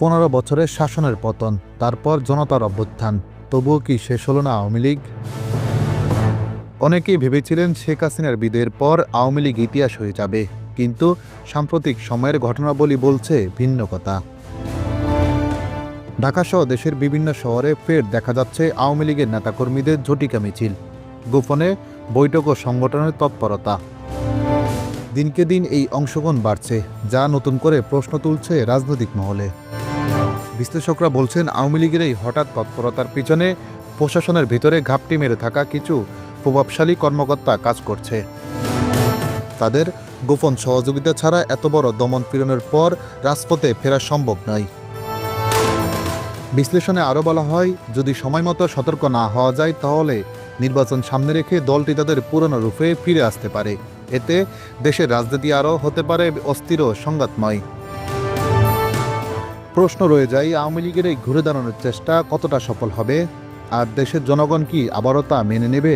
পনেরো বছরের শাসনের পতন, তারপর জনতার অভ্যুত্থান। তবুও কি শেষ হলো না আওয়ামী লীগ? অনেকেই ভেবেছিলেন শেখ হাসিনার বিদের পর আওয়ামী লীগ ইতিহাস হয়ে যাবে, কিন্তু সাম্প্রতিক সময়ের ঘটনাবলী বলছে ভিন্ন কথা। ঢাকাসহ দেশের বিভিন্ন শহরে ফের দেখা যাচ্ছে আওয়ামী লীগের নেতাকর্মীদের ঝটিকা মিছিল। গোপনে বৈঠক ও সংগঠনের তৎপরতা। দিনকে দিন এই অংশগ্রহণ বাড়ছে, যা নতুন করে প্রশ্ন তুলছে রাজনৈতিক মহলে। বিশ্লেষকরা বলছেন, আওয়ামী লীগের এই হঠাৎ তৎপরতার পিছনে প্রশাসনের ভিতরে ঘাপটি মেরে থাকা কিছু প্রভাবশালী কর্মকর্তা কাজ করছে। তাদের গোপন সহযোগিতা ছাড়া এত বড় দমন পীড়নের পর রাজপথে ফেরা সম্ভব নয়। বিশ্লেষণে আরও বলা হয়, যদি সময়মতো সতর্ক না হওয়া যায়, তাহলে নির্বাচন সামনে রেখে দলটি তাদের পুরনো রূপে ফিরে আসতে পারে। এতে দেশের রাজনীতি আরও হতে পারে অস্থির ও সংঘাতময়। প্রশ্ন রয়ে যায়, আওয়ামী লীগের এই ঘুরে দাঁড়ানোর চেষ্টা কতটা সফল হবে? আর দেশের জনগণ কি আবারও তা মেনে নেবে?